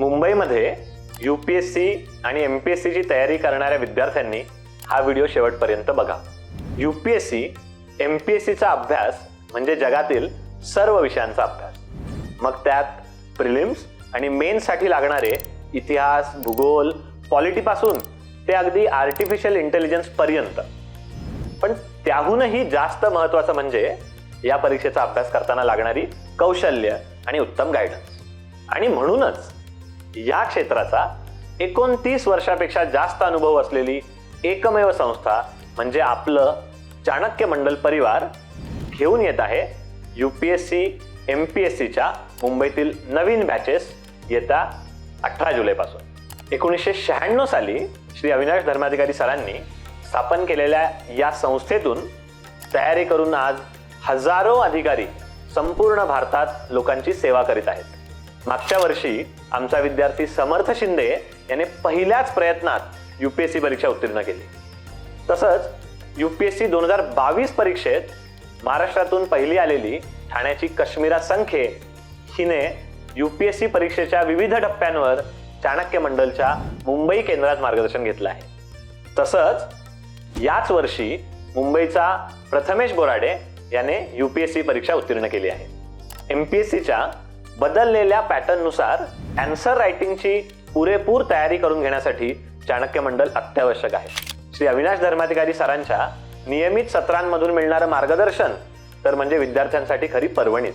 मुंबईमध्ये U P S C आणि M P S सीची तयारी करणाऱ्या विद्यार्थ्यांनी हा व्हिडिओ शेवटपर्यंत बघा. U P S C M P S सीचा अभ्यास म्हणजे जगातील सर्व विषयांचा अभ्यास. मग त्यात प्रिलिम्स आणि मेनसाठी लागणारे इतिहास भूगोल पॉलिटीपासून ते अगदी आर्टिफिशियल इंटेलिजन्सपर्यंत पण त्याहूनही जास्त महत्वाचं म्हणजे या परीक्षेचा अभ्यास करताना लागणारी कौशल्य आणि उत्तम गायडन्स आणि म्हणूनच या क्षेत्राचा एकोणतीस वर्षापेक्षा जास्त अनुभव असलेली एकमेव संस्था म्हणजे आपलं चाणक्य मंडल परिवार घेऊन येत आहे U P S C M P S सीच्या मुंबईतील नवीन बॅचेस येत्या अठरा जुलैपासून. एकोणीसशे शहाण्णव साली श्री अविनाश धर्माधिकारी सरांनी स्थापन केलेल्या या संस्थेतून तयारी करून आज हजारो अधिकारी संपूर्ण भारतात लोकांची सेवा करीत आहेत. मागच्या वर्षी आमचा विद्यार्थी समर्थ शिंदे याने पहिल्याच प्रयत्नात युपीएससी परीक्षा उत्तीर्ण केली. तसंच युपीएससी दोन हजार बावीस परीक्षेत महाराष्ट्रातून पहिली आलेली ठाण्याची कश्मीरा संख्ये हिने युपीएससी परीक्षेच्या विविध टप्प्यांवर चाणक्य मंडलच्या मुंबई केंद्रात मार्गदर्शन घेतलं आहे. तसंच याच वर्षी मुंबईचा प्रथमेश बोराडे याने युपीएससी परीक्षा उत्तीर्ण केली आहे. एम पी एस सीच्या बदललेल्या पॅटर्ननुसार अँसर रायटिंगची पुरेपूर तयारी करून घेण्यासाठी चाणक्य मंडल अत्यावश्यक आहे. श्री अविनाश धर्माधिकारी सरांच्या नियमित सत्रांमधून मिळणारं मार्गदर्शन तर म्हणजे विद्यार्थ्यांसाठी खरी पर्वणीच.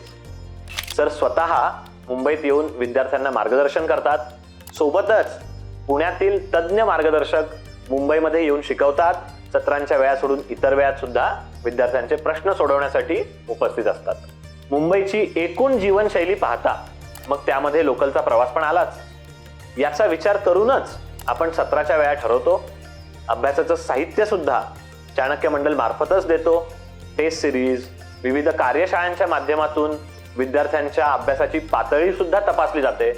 सर स्वतः मुंबईत येऊन विद्यार्थ्यांना मार्गदर्शन करतात. सोबतच पुण्यातील तज्ज्ञ मार्गदर्शक मुंबईमध्ये येऊन शिकवतात. सत्रांच्या वेळा सोडून इतर वेळात सुद्धा विद्यार्थ्यांचे प्रश्न सोडवण्यासाठी उपस्थित असतात. मुंबईची एकूण जीवनशैली पाहता मग त्यामध्ये लोकलचा प्रवास पण आलाच. याचा विचार करूनच आपण सत्राच्या वेळा ठरवतो. अभ्यासाचं साहित्य सुद्धा चाणक्य मंडल मार्फतच देतो. टेस्ट सिरीज विविध कार्यशाळांच्या माध्यमातून विद्यार्थ्यांच्या अभ्यासाची पातळी सुद्धा तपासली जाते.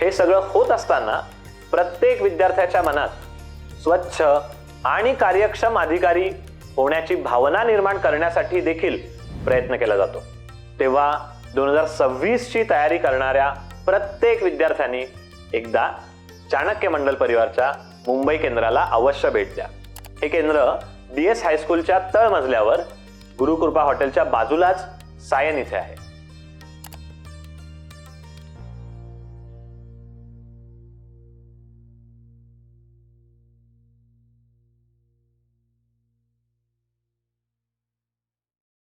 हे सगळं होत असताना प्रत्येक विद्यार्थ्याच्या मनात स्वच्छ आणि कार्यक्षम अधिकारी होण्याची भावना निर्माण करण्यासाठी देखील प्रयत्न केला जातो. तेव्हा दोन हजार सव्वीसची तयारी करणाऱ्या प्रत्येक विद्यार्थ्यांनी एकदा चाणक्य मंडल परिवारच्या मुंबई केंद्राला अवश्य भेट द्या. हे केंद्र डी एस हायस्कूलच्या तळमजल्यावर गुरुकृपा हॉटेलच्या बाजूलाच सायन इथे आहे.